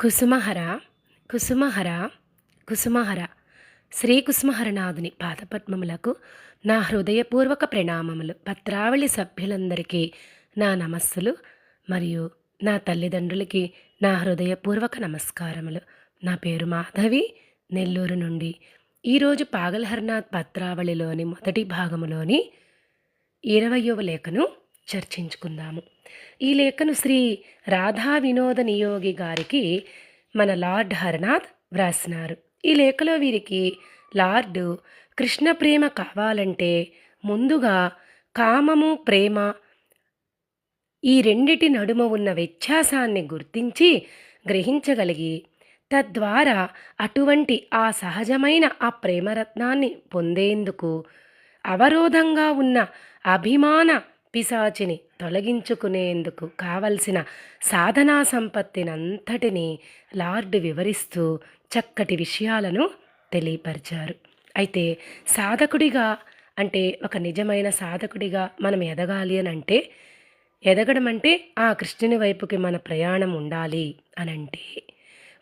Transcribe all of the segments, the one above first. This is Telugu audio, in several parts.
కుసుమహర కుసుమహర కుసుమహర. శ్రీ కుసుమహరనాథుని పాదపద్మములకు నా హృదయపూర్వక ప్రణామములు. పత్రావళి సభ్యులందరికీ నా నమస్సులు మరియు నా తల్లిదండ్రులకి నా హృదయపూర్వక నమస్కారములు. నా పేరు మాధవి నెల్లూరు నుండి ఈరోజు పాగల్హర్నాథ్ పత్రావళిలోని మొదటి భాగములోని ఇరవయవ లేఖను చర్చించుకుందాము. ఈ లేఖను శ్రీ రాధా వినోద నియోగి గారికి మన లార్డ్ హరనాథ్ వ్రాసినారు. ఈ లేఖలో వీరికి లార్డు కృష్ణ ప్రేమ కావాలంటే ముందుగా కామము ప్రేమ ఈ రెండిటి నడుమ ఉన్న వ్యత్యాసాన్ని గుర్తించి గ్రహించగలిగి తద్వారా అటువంటి ఆ సహజమైన ఆ ప్రేమరత్నాన్ని పొందేందుకు అవరోధంగా ఉన్న అభిమాన పిశాచిని తొలగించుకునేందుకు కావలసిన సాధనా సంపత్తినంతటిని లార్డ్ వివరిస్తూ చక్కటి విషయాలను తెలియపరిచారు. అయితే సాధకుడిగా అంటే ఒక నిజమైన సాధకుడిగా మనం ఎదగాలి అని అంటే ఎదగడం అంటే ఆ కృష్ణుని వైపుకి మన ప్రయాణం ఉండాలి అని అంటే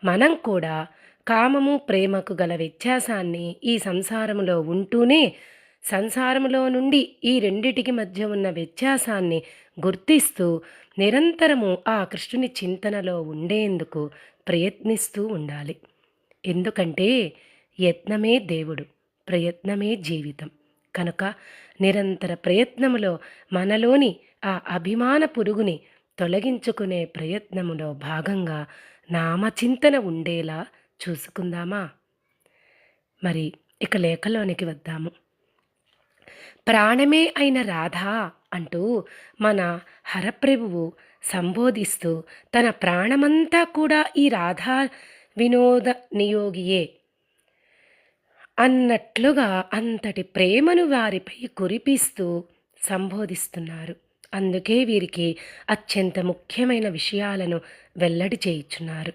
మనం కూడా కామము ప్రేమకు గల వ్యత్యాసాన్ని ఈ సంసారంలో ఉంటూనే సంసారంలో నుండి ఈ రెండిటికి మధ్య ఉన్న వ్యత్యాసాన్ని గుర్తిస్తూ నిరంతరము ఆ కృష్ణుని చింతనలో ఉండేందుకు ప్రయత్నిస్తూ ఉండాలి. ఎందుకంటే యత్నమే దేవుడు ప్రయత్నమే జీవితం. కనుక నిరంతర ప్రయత్నములో మనలోని ఆ అభిమాన పురుగుని తొలగించుకునే ప్రయత్నములో భాగంగా నామచింతన ఉండేలా చూసుకుందామా? మరి ఇక లేఖలోనికి వద్దాము. ప్రాణమే అయిన రాధా అంటూ మన హరప్రభువు సంబోధిస్తూ తన ప్రాణమంతా కూడా ఈ రాధా వినోద నియోగియే. అన్నట్లుగా అంతటి ప్రేమను వారిపై కురిపిస్తూ సంబోధిస్తున్నారు. అందుకే వీరికి అత్యంత ముఖ్యమైన విషయాలను వెల్లడి చేయుచున్నారు.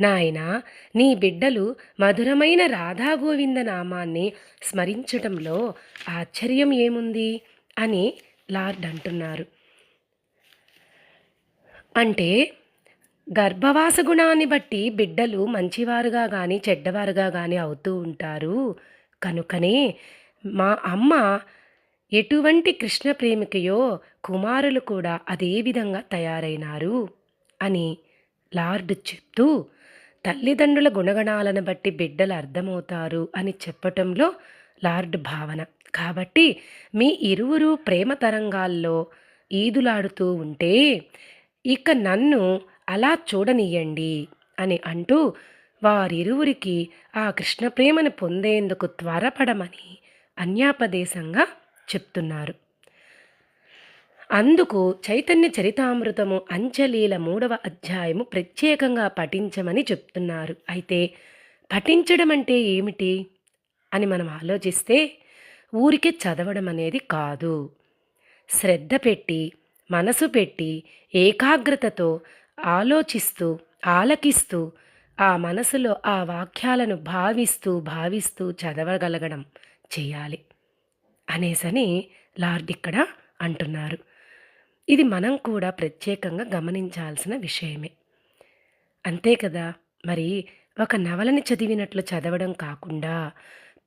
నాయనా నీ బిడ్డలు మధురమైన రాధాగోవింద నామాన్ని స్మరించటంలో ఆశ్చర్యం ఏముంది? అని లార్డ్ అంటున్నారు. అంటే గర్భవాస గుణాన్ని బట్టి బిడ్డలు మంచివారుగా కానీ చెడ్డవారుగా కానీ అవుతూ ఉంటారు. కనుకనే మా అమ్మ ఎటువంటి కృష్ణ ప్రేమికయో కుమారులు కూడా అదే విధంగా తయారైనారు అని లార్డ్ చెప్తూ తల్లిదండ్రుల గుణగణాలను బట్టి బిడ్డలు అర్థమవుతారు అని చెప్పటంలో లార్డ్ భావన. కాబట్టి మీ ఇరువురు ప్రేమ తరంగాల్లో ఈదులాడుతూ ఉంటే ఇక నన్ను అలా చూడనీయండి అని అంటూ వారిరువురికి ఆ కృష్ణ ప్రేమను పొందేందుకు త్వరపడమని అన్యాపదేశంగా చెప్తున్నారు. అందుకు చైతన్య చరితామృతము అంచలీల మూడవ అధ్యాయము ప్రత్యేకంగా పఠించమని చెప్తున్నారు. అయితే పఠించడం అంటే ఏమిటి అని మనం ఆలోచిస్తే ఊరికే చదవడం అనేది కాదు. శ్రద్ధ పెట్టి మనసు పెట్టి ఏకాగ్రతతో ఆలోచిస్తూ ఆలకిస్తూ ఆ మనసులో ఆ వాక్యాలను భావిస్తూ భావిస్తూ చదవగలగడం చేయాలి అనేసని లార్డ్ ఇక్కడ అంటున్నారు. ఇది మనం కూడా ప్రత్యేకంగా గమనించాల్సిన విషయమే. అంతే కదా? మరి ఒక నవలని చదివినట్లు చదవడం కాకుండా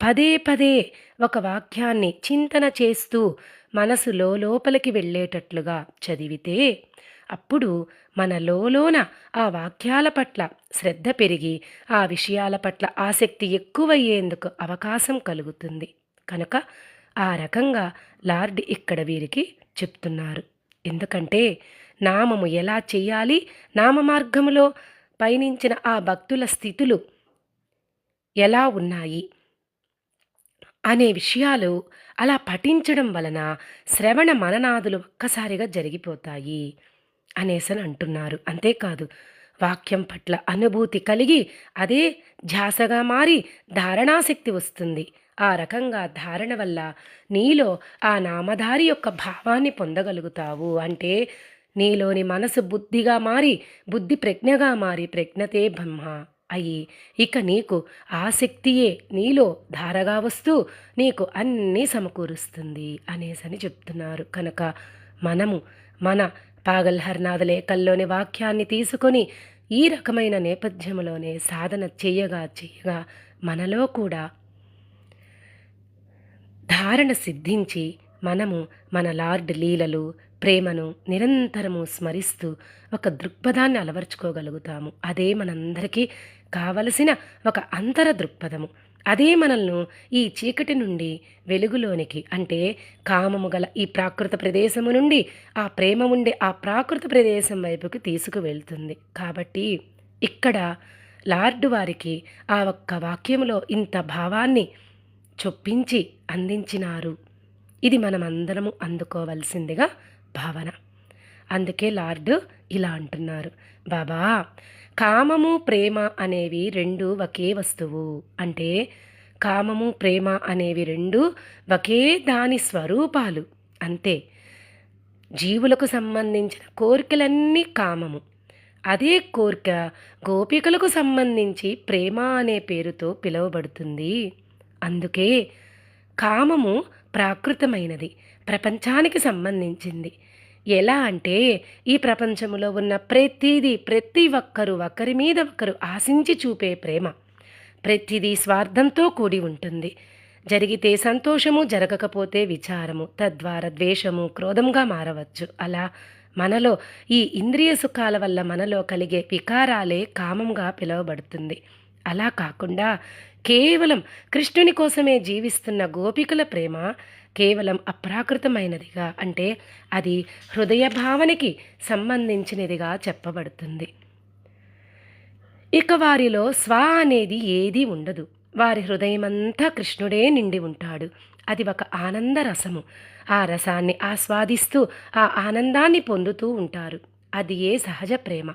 పదే పదే ఒక వాక్యాన్ని చింతన చేస్తూ మనసులో లోపలికి వెళ్ళేటట్లుగా చదివితే అప్పుడు మన లోన ఆ వాక్యాల పట్ల శ్రద్ధ పెరిగి ఆ విషయాల పట్ల ఆసక్తి ఎక్కువయ్యేందుకు అవకాశం కలుగుతుంది. కనుక ఆ రకంగా లార్డ్ ఇక్కడ వీరికి చెప్తున్నారు. ఎందుకంటే నామము ఎలా చేయాలి? నామ మార్గములో పయనించిన ఆ భక్తుల స్థితులు ఎలా ఉన్నాయి? అనే విషయాలు అలా పఠించడం వలన శ్రవణ మననాదులు ఒక్కసారిగా జరిగిపోతాయి అనేసని అంటున్నారు. అంతేకాదు వాక్యం పట్ల అనుభూతి కలిగి అదే ధ్యాసగా మారి ధారణాశక్తి వస్తుంది. ఆ రకంగా ధారణ వల్ల నీలో ఆ నామధారి యొక్క భావాన్ని పొందగలుగుతావు. అంటే నీలోని మనసు బుద్ధిగా మారి బుద్ధి ప్రజ్ఞగా మారి ప్రజ్ఞతే బ్రహ్మ అయి ఇక నీకు ఆసక్తియే నీలో ధారగా వస్తూ నీకు అన్నీ సమకూరుస్తుంది అనేసని చెప్తున్నారు. కనుక మనము మన పాగల్ హర్నాథ లేఖల్లోని వాక్యాన్ని తీసుకొని ఈ రకమైన నేపథ్యంలోనే సాధన చేయగా చేయగా మనలో కూడా ధారణ సిద్ధించి మనము మన లార్డ్ లీలలు ప్రేమను నిరంతరము స్మరిస్తూ ఒక దృక్పథాన్ని అలవర్చుకోగలుగుతాము. అదే మనందరికీ కావలసిన ఒక అంతర దృక్పథము. అదే మనల్ని ఈ చీకటి నుండి వెలుగులోనికి అంటే కామము గల ఈ ప్రాకృత ప్రదేశము నుండి ఆ ప్రేమ ఉండే ఆ ప్రాకృత ప్రదేశం వైపుకి తీసుకువెళ్తుంది. కాబట్టి ఇక్కడ లార్డు వారికి ఆ ఒక్క వాక్యములో ఇంత భావాన్ని చొప్పించి అందించినారు. ఇది మనమందరము అందుకోవలసిందిగా భావన. అందుకే లార్డు ఇలా అంటున్నారు. బాబా కామము ప్రేమ అనేవి రెండు ఒకే వస్తువు. అంటే కామము ప్రేమ అనేవి రెండు ఒకే దాని స్వరూపాలు. అంతే. జీవులకు సంబంధించిన కోరికలన్నీ కామము. అదే కోరిక గోపికలకు సంబంధించి ప్రేమ అనే పేరుతో పిలువబడుతుంది. అందుకే కామము ప్రాకృతమైనది ప్రపంచానికి సంబంధించింది. ఎలా అంటే ఈ ప్రపంచంలో ఉన్న ప్రతిదీ ప్రతి ఒక్కరు ఒకరి మీద ఒకరు ఆశించి చూపే ప్రేమ. ప్రతిదీ స్వార్థంతో కూడి ఉంటుంది. జరిగితే సంతోషము జరగకపోతే విచారము తద్వారా ద్వేషము క్రోధంగా మారవచ్చు. అలా మనలో ఈ ఇంద్రియ సుఖాల వల్ల మనలో కలిగే వికారాలే కామంగా పిలువబడుతుంది. అలా కాకుండా కేవలం కృష్ణుని కోసమే జీవిస్తున్న గోపికల ప్రేమ కేవలం అప్రాకృతమైనదిగా అంటే అది హృదయ భావనకి సంబంధించినదిగా చెప్పబడుతుంది. ఇక వారిలో స్వ అనేది ఏదీ ఉండదు. వారి హృదయమంతా కృష్ణుడే నిండి ఉంటాడు. అది ఒక ఆనంద రసము. ఆ రసాన్ని ఆస్వాదిస్తూ ఆ ఆనందాన్ని పొందుతూ ఉంటారు. అది ఏ సహజ ప్రేమ?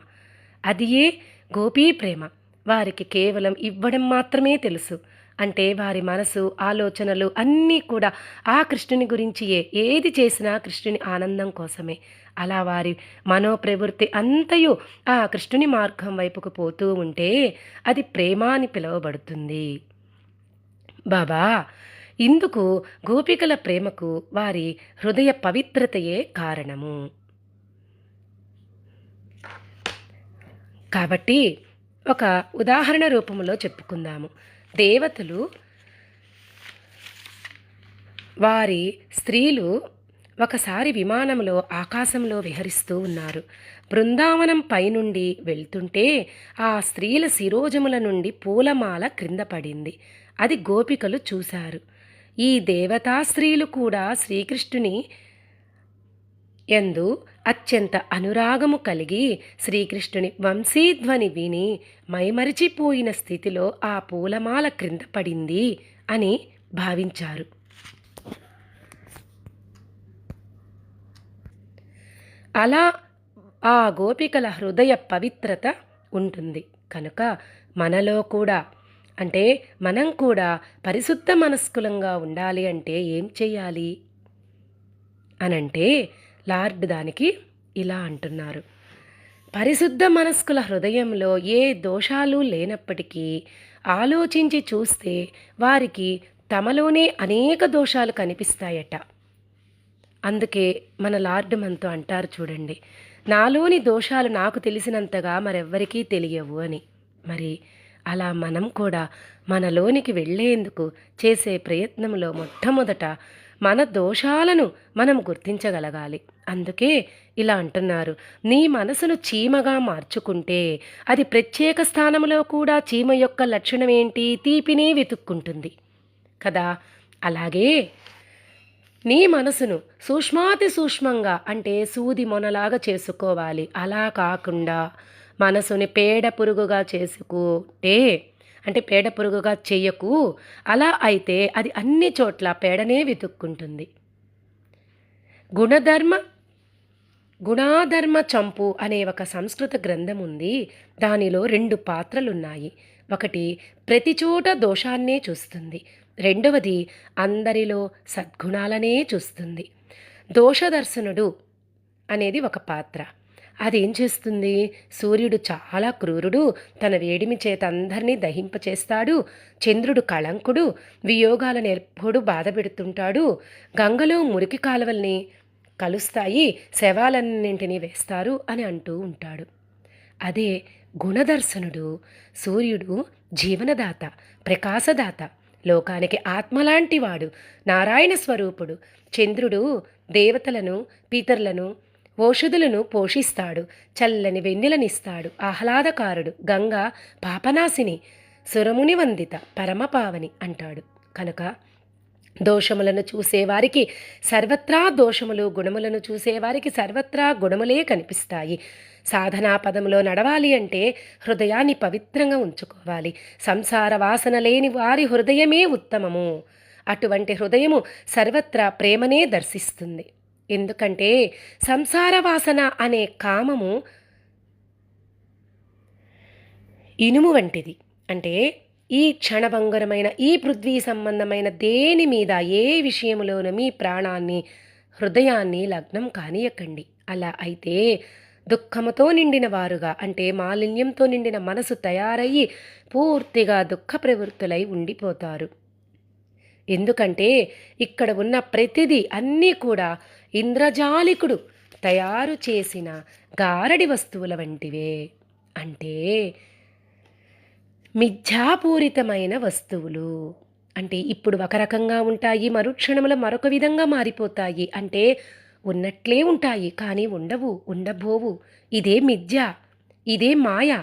అది ఏ గోపీ ప్రేమ వారికి కేవలం ఇవ్వడం మాత్రమే తెలుసు. అంటే వారి మనసు ఆలోచనలు అన్నీ కూడా ఆ కృష్ణుని గురించి ఏ ఏది చేసినా కృష్ణుని ఆనందం కోసమే. అలా వారి మనోప్రవృత్తి అంతయు ఆ కృష్ణుని మార్గం వైపుకు పోతూ ఉంటే అది ప్రేమ అని పిలువబడుతుంది. బాబా ఇందుకు గోపికల ప్రేమకు వారి హృదయ పవిత్రతయే కారణము. కాబట్టి ఒక ఉదాహరణ రూపంలో చెప్పుకుందాము. దేవతలు వారి స్త్రీలు ఒకసారి విమానంలో ఆకాశంలో విహరిస్తూ ఉన్నారు. బృందావనం పైనుండి వెళ్తుంటే ఆ స్త్రీల శిరోజముల నుండి పూలమాల క్రింద పడింది. అది గోపికలు చూశారు. ఈ దేవతా స్త్రీలు కూడా శ్రీకృష్ణుని ఎందు అత్యంత అనురాగము కలిగి శ్రీకృష్ణుని వంశీధ్వని విని మైమరిచిపోయిన స్థితిలో ఆ పూలమాల క్రింద పడింది అని భావించారు. అలా ఆ గోపికల హృదయ పవిత్రత ఉంటుంది. కనుక మనలో కూడా అంటే మనం కూడా పరిశుద్ధ మనస్కులంగా ఉండాలి అంటే ఏం చేయాలి? అనంటే లార్డ్ దానికి ఇలా అంటున్నారు. పరిశుద్ధ మనస్కుల హృదయంలో ఏ దోషాలు లేనప్పటికీ ఆలోచించి చూస్తే వారికి తమలోనే అనేక దోషాలు కనిపిస్తాయట. అందుకే మన లార్డ్ మనతో అంటారు చూడండి నాలోని దోషాలు నాకు తెలిసినంతగా మరెవ్వరికీ తెలియవు అని. మరి అలా మనం కూడా మనలోనికి వెళ్ళేందుకు చేసే ప్రయత్నంలో మొట్టమొదట మన దోషాలను మనం గుర్తించగలగాలి. అందుకే ఇలా అంటున్నారు. నీ మనసును చీమగా మార్చుకుంటే అది ప్రత్యేక స్థానంలో కూడా చీమ యొక్క లక్షణం ఏంటి తీపినే వెతుక్కుంటుంది. కదా? అలాగే నీ మనసును సూక్ష్మాతి సూక్ష్మంగా అంటే సూది మొనలాగా చేసుకోవాలి. అలా కాకుండా మనసుని పేడ పురుగుగా చేసుకుంటే అంటే పేడ పురుగుగా చెయ్యకు అలా అయితే అది అన్ని చోట్ల పేడనే వెతుక్కుంటుంది. గుణధర్మ గుణాధర్మ చంపు అనే ఒక సంస్కృత గ్రంథం ఉంది. దానిలో రెండు పాత్రలున్నాయి. ఒకటి ప్రతి చోట దోషాన్నే చూస్తుంది. రెండవది అందరిలో సద్గుణాలనే చూస్తుంది. దోషదర్శనుడు అనేది ఒక పాత్ర. అదేం చేస్తుంది? సూర్యుడు చాలా క్రూరుడు. తన వేడిమి చేత అందరినీ దహింపచేస్తాడు. చంద్రుడు కళంకుడు. వియోగాలను ఎప్పుడు బాధ పెడుతుంటాడు గంగలో మురికి కాలువల్ని కలుస్తాయి. శవాలన్నింటినీ వేస్తారు అని అంటూ ఉంటాడు. అదే గుణదర్శనుడు. సూర్యుడు జీవనదాత ప్రకాశదాత లోకానికి ఆత్మలాంటివాడు నారాయణ స్వరూపుడు. చంద్రుడు దేవతలను పీతర్లను ఓషధులను పోషిస్తాడు చల్లని వెన్నెలనిస్తాడు ఆహ్లాదకారుడు గంగ పాపనాశిని సురముని వందిత పరమపావని అంటాడు. కనుక దోషములను చూసేవారికి సర్వత్రా దోషములు గుణములను చూసేవారికి సర్వత్రా గుణములే కనిపిస్తాయి. సాధనా పదంలో నడవాలి అంటే హృదయాన్ని పవిత్రంగా ఉంచుకోవాలి. సంసార వాసన లేని వారి హృదయమే ఉత్తమము. అటువంటి హృదయము సర్వత్రా ప్రేమనే దర్శిస్తుంది. ఎందుకంటే సంసార వాసన అనే కామము ఇనుము వంటిది. అంటే ఈ క్షణభంగరమైన ఈ పృథ్వీ సంబంధమైన దేని మీద ఏ విషయంలోనూ మీ ప్రాణాన్ని హృదయాన్ని లగ్నం కానియకండి. అలా అయితే దుఃఖముతో నిండిన వారుగా అంటే మాలిన్యంతో నిండిన మనసు తయారయ్యి పూర్తిగా దుఃఖ ప్రవృత్తులై ఉండిపోతారు. ఎందుకంటే ఇక్కడ ఉన్న ప్రతిదీ అన్నీ కూడా ఇంద్రజాలికుడు తయారు చేసిన గారడి వస్తువుల వంటివే. అంటే మిథ్యాపూరితమైన వస్తువులు. అంటే ఇప్పుడు ఒక రకంగా ఉంటాయి మరుక్షణముల మరొక విధంగా మారిపోతాయి. అంటే ఉన్నట్లే ఉంటాయి కానీ ఉండవు ఉండబోవు. ఇదే మిథ్య ఇదే మాయ.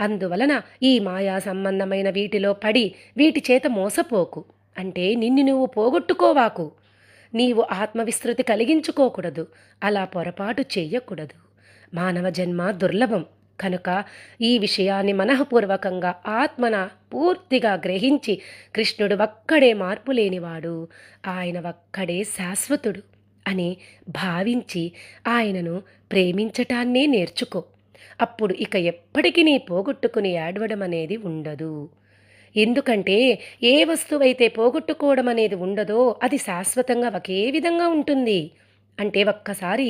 అందువలన ఈ మాయా సంబంధమైన వీటిలో పడి వీటి చేత మోసపోకు. అంటే నిన్ను నువ్వు పోగొట్టుకోవాకు. నీవు ఆత్మవిస్తృతి కలిగించుకోకూడదు. అలా పొరపాటు చేయకూడదు. మానవ జన్మ దుర్లభం. కనుక ఈ విషయాన్ని మనఃపూర్వకంగా ఆత్మన పూర్తిగా గ్రహించి కృష్ణుడు ఒక్కడే మార్పు లేనివాడు. ఆయన ఒక్కడే శాశ్వతుడు అని భావించి ఆయనను ప్రేమించటాన్నే నేర్చుకో. అప్పుడు ఇక ఎప్పటికీ నీ పోగొట్టుకుని ఏడవడం అనేది ఉండదు. ఎందుకంటే ఏ వస్తువైతే పోగొట్టుకోవడం అనేది ఉండదో అది శాశ్వతంగా ఒకే విధంగా ఉంటుంది. అంటే ఒక్కసారి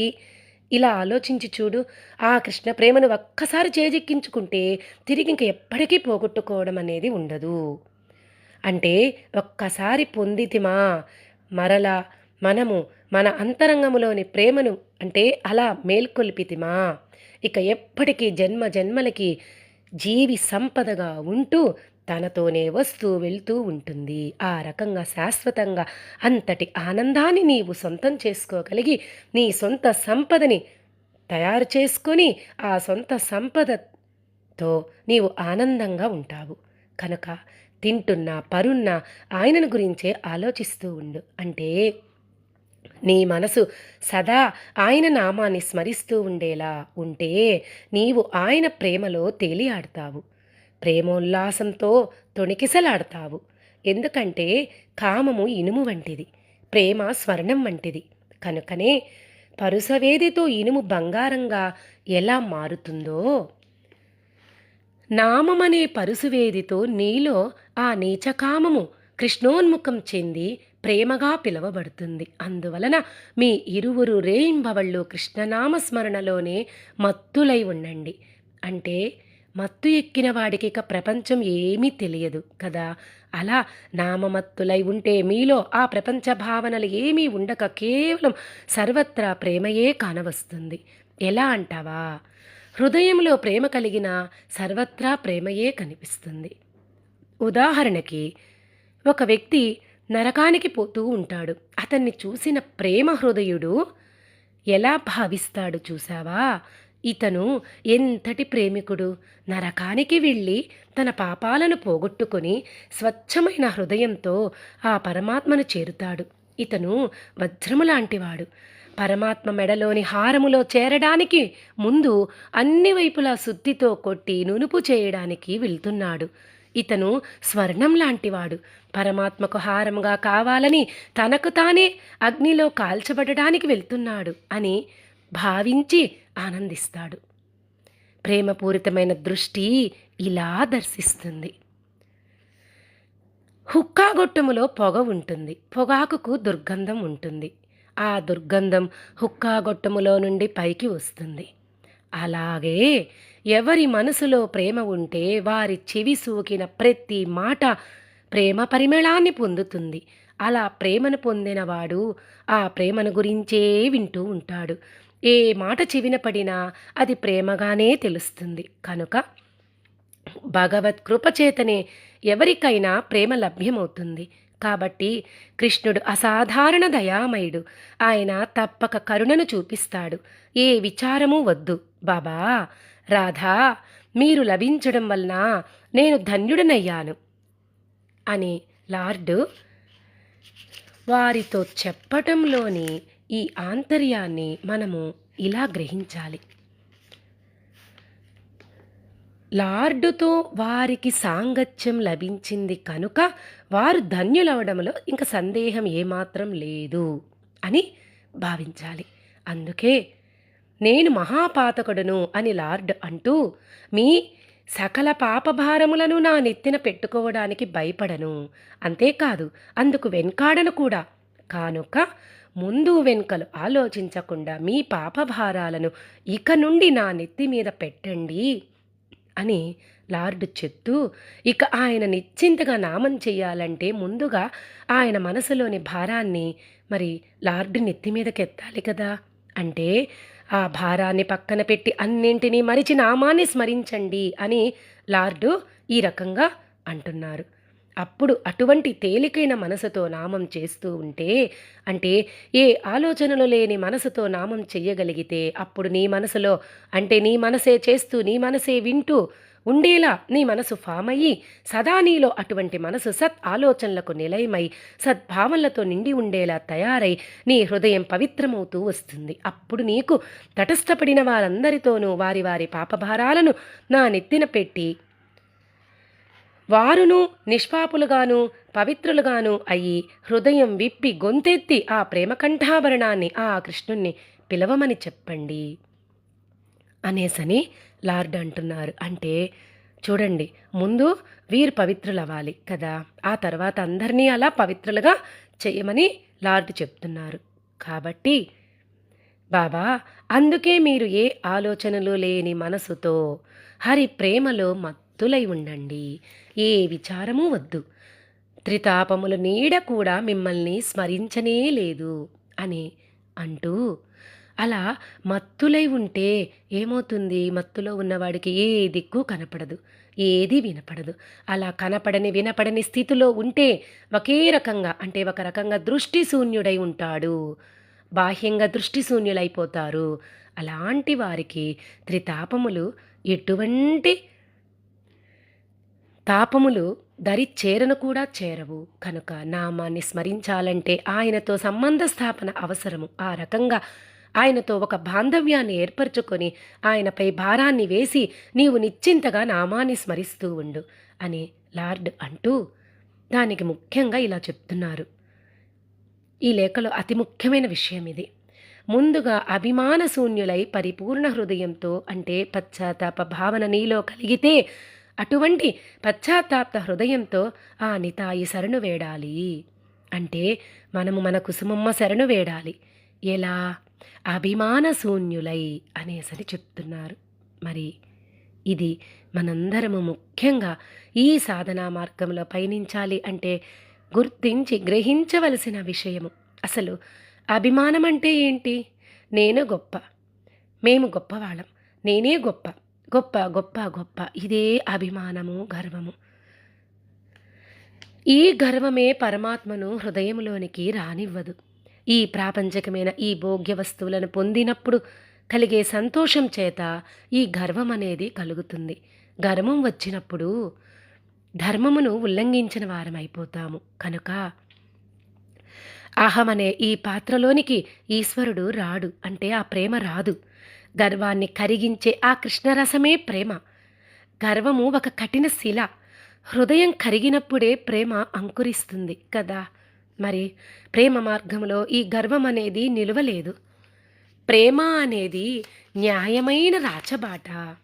ఇలా ఆలోచించి చూడు ఆ కృష్ణ ప్రేమను ఒక్కసారి చేజెక్కించుకుంటే తిరిగి ఇంక ఎప్పటికీ పోగొట్టుకోవడం అనేది ఉండదు. అంటే ఒక్కసారి పొందితిమా మరలా మనము మన అంతరంగములోని ప్రేమను అంటే అలా మేల్కొల్పితిమా ఇక ఎప్పటికీ జన్మ జన్మలకి జీవి సంపదగా ఉంటూ తనతోనే వస్తూ వెళ్తూ ఉంటుంది. ఆ రకంగా శాశ్వతంగా అంతటి ఆనందాన్ని నీవు సొంతం చేసుకోగలిగి నీ సొంత సంపదని తయారు చేసుకొని ఆ సొంత సంపదతో నీవు ఆనందంగా ఉంటావు. కనుక తింటున్నా పరున్నా ఆయనను గురించే ఆలోచిస్తూ ఉండు. అంటే నీ మనసు సదా ఆయన నామాన్ని స్మరిస్తూ ఉండేలా ఉంటే నీవు ఆయన ప్రేమలో తేలియాడతావు. ప్రేమోల్లాసంతో తొణికిసలాడతావు. ఎందుకంటే కామము ఇనుము వంటిది ప్రేమ స్వర్ణం వంటిది. కనుకనే పరుసవేదితో ఇనుము బంగారంగా ఎలా మారుతుందో? నామమనే పరుసువేదితో నీలో ఆ నీచకామము కృష్ణోన్ముఖం చెంది ప్రేమగా పిలువబడుతుంది. అందువలన మీ ఇరువురు రేయింబవళ్ళు కృష్ణనామస్మరణలోనే మత్తులై ఉండండి. అంటే మత్తు ఎక్కిన వాడికి ఇక ప్రపంచం ఏమీ తెలియదు కదా? అలా నామమత్తులై ఉంటే మీలో ఆ ప్రపంచ భావనలు ఏమీ ఉండక కేవలం సర్వత్రా ప్రేమయే కానవస్తుంది. ఎలా అంటావా? హృదయంలో ప్రేమ కలిగిన సర్వత్రా ప్రేమయే కనిపిస్తుంది. ఉదాహరణకి ఒక వ్యక్తి నరకానికి పోతూ ఉంటాడు. అతన్ని చూసిన ప్రేమ హృదయుడు ఎలా భావిస్తాడు చూసావా ఇతను ఎంతటి ప్రేమికుడు? నరకానికి వెళ్ళి తన పాపాలను పోగొట్టుకుని స్వచ్ఛమైన హృదయంతో ఆ పరమాత్మను చేరుతాడు. ఇతను వజ్రము లాంటివాడు పరమాత్మ మెడలోని హారములో చేరడానికి ముందు అన్ని వైపులా శుద్ధితో కొట్టి నునుపు చేయడానికి వెళ్తున్నాడు. ఇతను స్వర్ణం లాంటివాడు. పరమాత్మకు హారముగా కావాలని తనకు తానే అగ్నిలో కాల్చబడడానికి వెళ్తున్నాడు అని భావించి ఆనందిస్తాడు. ప్రేమపూరితమైన దృష్టి ఇలా దర్శిస్తుంది. హుక్కాగొట్టములో పొగ ఉంటుంది. పొగాకుకు దుర్గంధం ఉంటుంది. ఆ దుర్గంధం హుక్కాగొట్టములో నుండి పైకి వస్తుంది. అలాగే ఎవరి మనసులో ప్రేమ ఉంటే వారి చెవి సూకిన ప్రతి మాట ప్రేమ పరిమళాన్ని పొందుతుంది. అలా ప్రేమను పొందినవాడు ఆ ప్రేమను గురించే వింటూ ఉంటాడు. ఏ మాట చెవిన పడినా అది ప్రేమగానే తెలుస్తుంది. కనుక భగవత్ కృపచేతనే ఎవరికైనా ప్రేమ లభ్యమవుతుంది. కాబట్టి కృష్ణుడు అసాధారణ దయామయుడు. ఆయన తప్పక కరుణను చూపిస్తాడు. ఏ విచారము వద్దు. బాబా! రాధా! మీరు లభించడం వలన నేను ధన్యుడనయ్యాను. అని లార్డు వారితో చెప్పటంలోని ఈ ఆంతర్యాన్ని మనము ఇలా గ్రహించాలి. లార్డుతో వారికి సాంగత్యం లభించింది కనుక వారు ధన్యులవడంలో ఇంక సందేహం ఏమాత్రం లేదు అని భావించాలి. అందుకే నేను మహాపాతకుడును అని లార్డ్ అంటూ మీ సకల పాపభారములను నా నెత్తిన పెట్టుకోవడానికి భయపడను. అంతేకాదు అందుకు వెన్కాడను కూడా. కానుక ముందు వెనుకలు ఆలోచించకుండా మీ పాపభారాలను ఇక నుండి నా నెత్తి మీద పెట్టండి అని లార్డ్ చెప్తూ ఇక ఆయన నిశ్చింతగా నామం చేయాలంటే ముందుగా ఆయన మనసులోని భారాన్ని మరి లార్డ్ నెత్తి మీదకి ఎత్తాలి కదా. అంటే ఆ భారాన్ని పక్కన పెట్టి అన్నింటినీ మరిచి నామాన్ని స్మరించండి అని లార్డు ఈ రకంగా అంటున్నారు. అప్పుడు అటువంటి తేలికైన మనసుతో నామం చేస్తూ ఉంటే అంటే ఏ ఆలోచనలు లేని మనసుతో నామం చెయ్యగలిగితే అప్పుడు నీ మనసులో అంటే నీ మనసే చేస్తూ నీ మనసే వింటూ ఉండేలా నీ మనసు ఫామ్ అయ్యి సదా నీలో అటువంటి మనసు సత్ ఆలోచనలకు నిలయమై సద్భావనలతో నిండి ఉండేలా తయారై నీ హృదయం పవిత్రమవుతూ వస్తుంది. అప్పుడు నీకు తటస్థపడిన వారందరితోనూ వారి వారి పాపభారాలను నా నెత్తిన పెట్టి వారును నిష్పాపులుగాను పవిత్రులుగాను అయి హృదయం విప్పి గొంతెత్తి ఆ ప్రేమకంఠాభరణాన్ని ఆ కృష్ణుణ్ణి పిలవమని చెప్పండి. అనేసని లార్డ్ అంటున్నారు. అంటే చూడండి ముందు వీరు పవిత్రులవ్వాలి కదా ఆ తర్వాత అందరినీ అలా పవిత్రులుగా చేయమని లార్డ్ చెప్తున్నారు. కాబట్టి బాబా అందుకే మీరు ఏ ఆలోచనలు లేని మనసుతో హరి ప్రేమలో మత్తులై ఉండండి. ఏ విచారము వద్దు. త్రితాపముల నీడ కూడా మిమ్మల్ని స్మరించనే లేదు అని అంటూ అలా మత్తులై ఉంటే ఏమవుతుంది? మత్తులో ఉన్నవాడికి ఏ దిక్కు కనపడదు ఏది వినపడదు. అలా కనపడని వినపడని స్థితిలో ఉంటే ఒకే రకంగా అంటే ఒక రకంగా దృష్టి శూన్యుడై ఉంటాడు. బాహ్యంగా దృష్టి శూన్యులైపోతారు. అలాంటి వారికి త్రితాపములు ఎటువంటి తాపములు దరి చేరను కూడా చేరవు. కనుక నామాన్ని స్మరించాలంటే ఆయనతో సంబంధ స్థాపన అవసరము. ఆ రకంగా ఆయనతో ఒక బాంధవ్యాన్ని ఏర్పరచుకొని ఆయనపై భారాన్ని వేసి నీవు నిశ్చింతగా నామాన్ని స్మరిస్తూ ఉండు అని లార్డ్ అంటూ దానికి ముఖ్యంగా ఇలా చెప్తున్నారు. ఈ లేఖలో అతి ముఖ్యమైన విషయం ఇది. ముందుగా అభిమాన శూన్యులై పరిపూర్ణ హృదయంతో అంటే పశ్చాత్తాప భావన నీలో కలిగితే అటువంటి పశ్చాత్తాప్త హృదయంతో ఆ నితాయి శరణు వేడాలి. అంటే మనము మన కుసుమమ్మ శరణు వేడాలి. ఎలా? అభిమాన శూన్యులై అనేసరి చెప్తున్నారు. మరి ఇది మనందరము ముఖ్యంగా ఈ సాధనా మార్గంలో పయనించాలి అంటే గుర్తించి గ్రహించవలసిన విషయము. అసలు అభిమానం అంటే ఏంటి? నేను గొప్ప. మేము గొప్పవాళ్ళం. నేనే గొప్ప. గొప్ప గొప్ప గొప్ప. ఇదే అభిమానము గర్వము. ఈ గర్వమే పరమాత్మను హృదయంలోనికి రానివ్వదు. ఈ ప్రాపంచకమైన ఈ భోగ్య వస్తువులను పొందినప్పుడు కలిగే సంతోషం చేత ఈ గర్వం అనేది కలుగుతుంది. గర్వం వచ్చినప్పుడు ధర్మమును ఉల్లంఘించిన వారమైపోతాము. కనుక అహమనే ఈ పాత్రలోనికి ఈశ్వరుడు రాడు. అంటే ఆ ప్రేమ రాదు. గర్వాన్ని కరిగించే ఆ కృష్ణరసమే ప్రేమ. గర్వము ఒక కఠిన శిల. హృదయం కరిగినప్పుడే ప్రేమ అంకురిస్తుంది కదా. మరి ప్రేమ మార్గంలో ఈ గర్వం అనేది నిలువలేదు. ప్రేమ అనేది న్యాయమైన రాచబాట.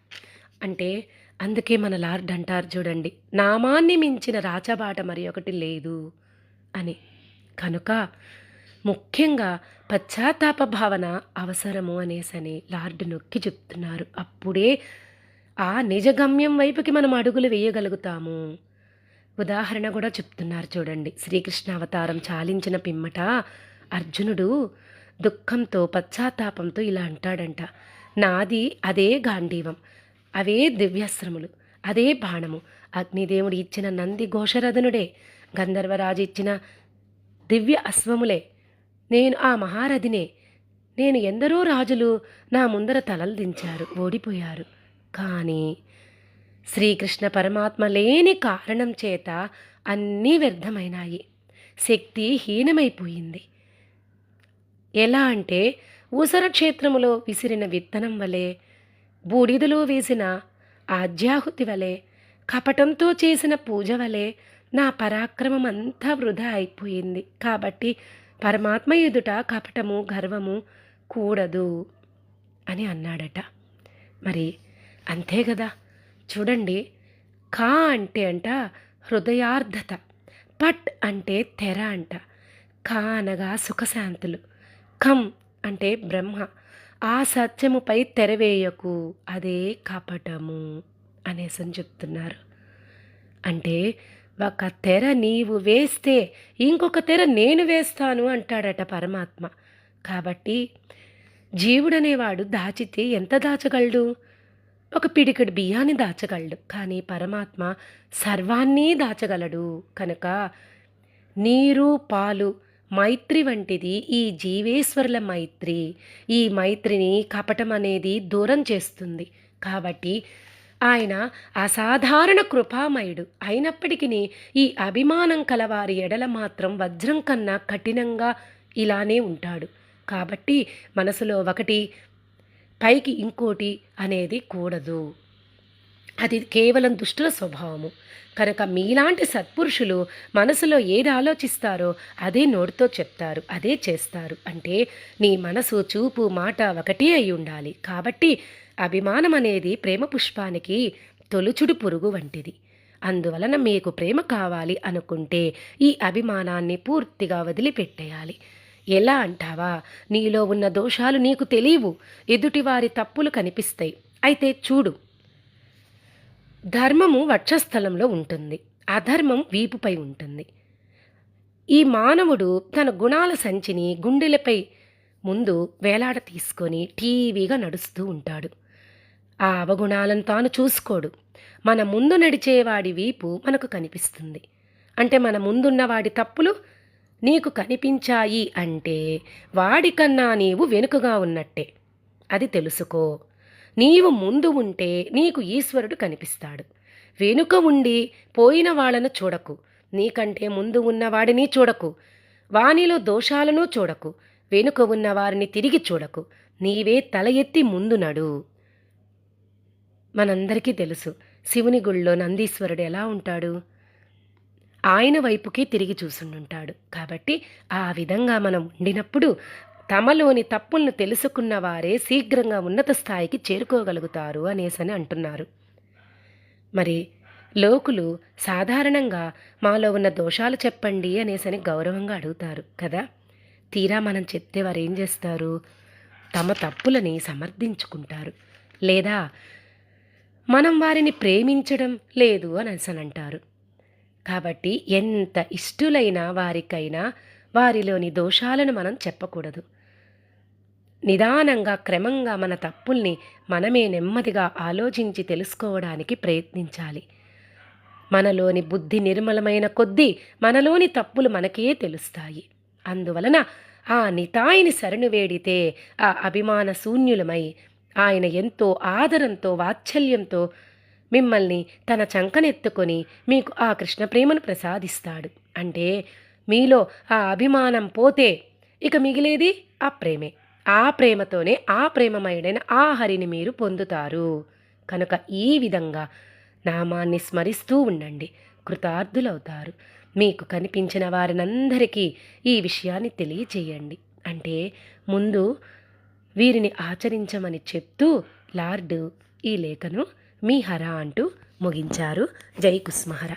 అంటే అందుకే మన లార్డ్ అంటారు చూడండి నామాన్ని మించిన రాచబాట మరి ఒకటి లేదు అని. కనుక ముఖ్యంగా పశ్చాత్తాప భావన అవసరము అనేసని లార్డ్ నొక్కి చెప్తున్నారు. అప్పుడే ఆ నిజగమ్యం వైపుకి మనం అడుగులు వేయగలుగుతాము. ఉదాహరణ కూడా చెప్తున్నారు చూడండి. శ్రీకృష్ణ అవతారం చాలించిన పిమ్మట అర్జునుడు దుఃఖంతో పశ్చాత్తాపంతో ఇలా అంటాడంట. నాది అదే గాంధీవం అవే దివ్యాశ్రములు అదే బాణము. అగ్నిదేవుడు ఇచ్చిన నంది ఘోషరథనుడే గంధర్వరాజు ఇచ్చిన దివ్య అశ్వములే నేను ఆ మహారథినే. నేను ఎందరో రాజులు నా ముందర తలలు దించారు ఓడిపోయారు. కానీ శ్రీకృష్ణ పరమాత్మ లేని కారణం చేత అన్నీ వ్యర్థమైనాయి. శక్తి హీనమైపోయింది. ఎలా అంటే ఊసర క్షేత్రములో విసిరిన విత్తనం వలె బూడిదలో వేసిన ఆజ్యాహుతి వలె కపటంతో చేసిన పూజ వలె నా పరాక్రమం అంతా వృధా అయిపోయింది. కాబట్టి పరమాత్మ ఎదుట కపటము గర్వము కూడదు అని అన్నాడట. మరి అంతే కదా చూడండి కా అంటే అంట హృదయార్ధత పట్ అంటే తెర అంట. కా అనగా సుఖశాంతులు కం అంటే బ్రహ్మ. ఆ సత్యముపై తెరవేయకు అదే కపటము అనేసి చెప్తున్నారు. అంటే ఒక తెర నీవు వేస్తే ఇంకొక తెర నేను వేస్తాను అంటాడట పరమాత్మ. కాబట్టి జీవుడనేవాడు దాచితే ఎంత దాచగలడు? ఒక పిడికడు బియ్యాన్ని దాచగలడు. కానీ పరమాత్మ సర్వాన్నీ దాచగలడు. కనుక నీరు పాలు మైత్రి వంటిది ఈ జీవేశ్వరుల మైత్రి. ఈ మైత్రిని కపటం అనేది దూరం చేస్తుంది. కాబట్టి ఆయన అసాధారణ కృపామయుడు. అయినప్పటికీ ఈ అభిమానం కలవారి ఎడల మాత్రం వజ్రం కన్నా కఠినంగా ఇలానే ఉంటాడు. కాబట్టి మనసులో ఒకటి పైకి ఇంకోటి అనేది కూడదు. అది కేవలం దుష్టుల స్వభావము. కనుక మీలాంటి సత్పురుషులు మనసులో ఏది ఆలోచిస్తారో అదే నోటితో చెప్తారు అదే చేస్తారు. అంటే నీ మనసు చూపు మాట ఒకటే అయి ఉండాలి. కాబట్టి అభిమానం అనేది ప్రేమ పుష్పానికి తొలుచుడు పురుగు వంటిది. అందువలన మీకు ప్రేమ కావాలి అనుకుంటే ఈ అభిమానాన్ని పూర్తిగా వదిలిపెట్టేయాలి. ఎలా అంటావా? నీలో ఉన్న దోషాలు నీకు తెలియవు. ఎదుటివారి తప్పులు కనిపిస్తాయి. అయితే చూడు. ధర్మము వక్షస్థలంలో ఉంటుంది. అధర్మం వీపుపై ఉంటుంది. ఈ మానవుడు తన గుణాల సంచిని గుండెలపై ముందు వేలాడ తీసుకొని టీవీగా నడుస్తూ ఉంటాడు. ఆ అవగుణాలను తాను చూసుకోడు. మన ముందు నడిచేవాడి వీపు మనకు కనిపిస్తుంది. అంటే మన ముందున్నవాడి తప్పులు నీకు కనిపించాయి అంటే వాడికన్నా నీవు వెనుకగా ఉన్నట్టే. అది తెలుసుకో. నీవు ముందు ఉంటే నీకు ఈశ్వరుడు కనిపిస్తాడు. వెనుక ఉండి పోయిన వాళ్ళను చూడకు. నీకంటే ముందు ఉన్నవాడిని చూడకు. వానిలో దోషాలను చూడకు. వెనుక ఉన్న వారిని తిరిగి చూడకు. నీవే తల ఎత్తి ముందు నడు. మనందరికీ తెలుసు. శివుని గుళ్ళో నందీశ్వరుడు ఎలా ఉంటాడు? ఆయన వైపుకి తిరిగి చూసుండుంటాడు. కాబట్టి ఆ విధంగా మనం ఉండినప్పుడు తమలోని తప్పులను తెలుసుకున్న వారే శీఘ్రంగా ఉన్నత స్థాయికి చేరుకోగలుగుతారు అనేసని అంటున్నారు. మరి లోకులు సాధారణంగా మాలో ఉన్న దోషాలు చెప్పండి అనేసని గౌరవంగా అడుగుతారు కదా? తీరా మనం చెప్తే వారు ఏం చేస్తారు? తమ తప్పులని సమర్థించుకుంటారు. లేదా మనం వారిని ప్రేమించడం లేదు అని అంటారు కాబట్టి ఎంత ఇష్టులైన వారికైనా వారిలోని దోషాలను మనం చెప్పకూడదు. నిదానంగా క్రమంగా మన తప్పుల్ని మనమే నెమ్మదిగా ఆలోచించి తెలుసుకోవడానికి ప్రయత్నించాలి. మనలోని బుద్ధి నిర్మలమైన కొద్దీ మనలోని తప్పులు మనకే తెలుస్తాయి. అందువలన ఆ నితాయిని శరణు వేడితే ఆ అభిమాన శూన్యులమై ఆయన ఎంతో ఆదరంతో వాత్సల్యంతో మిమ్మల్ని తన చంకనెత్తుకొని మీకు ఆ కృష్ణ ప్రేమను ప్రసాదిస్తాడు. అంటే మీలో ఆ అభిమానం పోతే ఇక మిగిలేది ఆ ప్రేమే. ఆ ప్రేమతోనే ఆ ప్రేమమయుడైన ఆ హరిని మీరు పొందుతారు. కనుక ఈ విధంగా నామాన్ని స్మరిస్తూ ఉండండి. కృతార్థులవుతారు. మీకు కనిపించిన వారినందరికీ ఈ విషయాన్ని తెలియచేయండి. అంటే ముందు వీరిని ఆచరించమని చెప్తూ లార్డు ఈ లేఖను మీ హర అంటూ ముగించారు. జై కుస్మహరా.